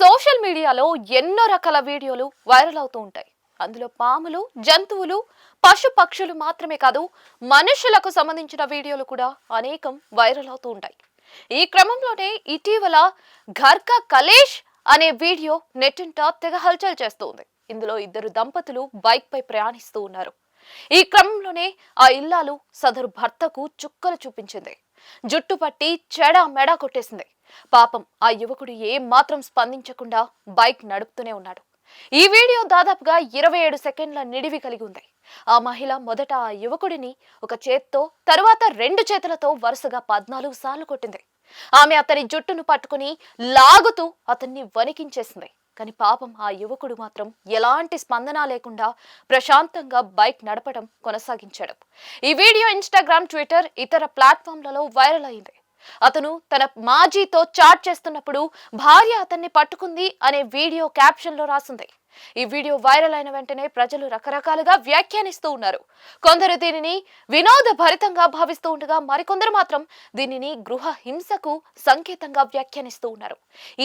Social మీడియాలో ఎన్నో రకాల వీడియోలు వైరల్ అవుతూ ఉంటాయి. అందులో పాములు జంతువులు పశు పక్షులు మాత్రమే కాదు మనుషులకు సంబంధించిన వీడియోలు కూడా అనేకం వైరల్ అవుతూ ఉంటాయి. ఈ క్రమంలోనే ఇటీవల ఘర్కా కలేష్ అనే వీడియో నెట్టింట తెగ హల్చల్ చేస్తుంది ఇందులో ఇద్దరు దంపతులు బైక్ పై ప్రయాణిస్తూ ఉన్నారు. ఈ క్రమంలోనే ఆ ఇల్లాలు సదరు భర్తకు చుక్కలు చూపించింది. జుట్టు పట్టి చెడ మెడ కొట్టేసింది. పాపం ఆ యువకుడు ఏం మాత్రం స్పందించకుండా బైక్ నడుపుతూనే ఉన్నాడు. ఈ వీడియో దాదాపుగా ఇరవై ఏడు సెకండ్ల నిడివి కలిగి ఉంది. ఆ మహిళ మొదట ఆ యువకుడిని ఒక చేత్తో తరువాత రెండు చేతులతో వరుసగా పద్నాలుగు సార్లు కొట్టింది. ఆమె అతని జుట్టును పట్టుకుని లాగుతూ అతన్ని వణికించేసింది. కానీ పాపం ఆ యువకుడు మాత్రం ఎలాంటి స్పందన లేకుండా ప్రశాంతంగా బైక్ నడపడం కొనసాగించాడు. ఈ వీడియో ఇన్స్టాగ్రామ్ ట్విట్టర్ ఇతర ప్లాట్ఫామ్లలో వైరల్ అయింది. అతను తన మాజీతో చాట్ చేస్తున్నప్పుడు భార్య అతన్ని పట్టుకుంది అనే వీడియో క్యాప్షన్లో రాసింది. ఈ వీడియో వైరల్ అయిన వెంటనే ప్రజలు రకరకాలుగా వ్యాఖ్యానిస్తూ ఉన్నారు. కొందరు దీనిని వినోద భరితంగా భావిస్తూ ఉండగా మరికొందరు మాత్రం దీనిని గృహ హింసకు సంకేతంగా వ్యాఖ్యానిస్తూ ఉన్నారు.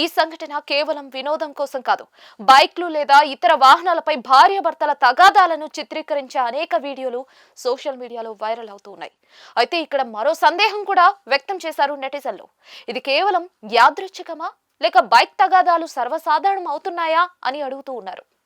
ఈ సంఘటన కేవలం వినోదం కోసం కాదు బైక్లు లేదా ఇతర వాహనాలపై భార్యాభర్తల తగాదాలను చిత్రీకరించే అనేక వీడియోలు సోషల్ మీడియాలో వైరల్ అవుతూ ఉన్నాయి. అయితే ఇక్కడ మరో సందేహం కూడా వ్యక్తం చేశారు నెటిజన్లు. ఇది కేవలం యాదృచ్ఛికమా? లేక బైక్ తగాదాలు సర్వసాధారణం అవుతున్నాయా అని అడుగుతూ ఉన్నారు.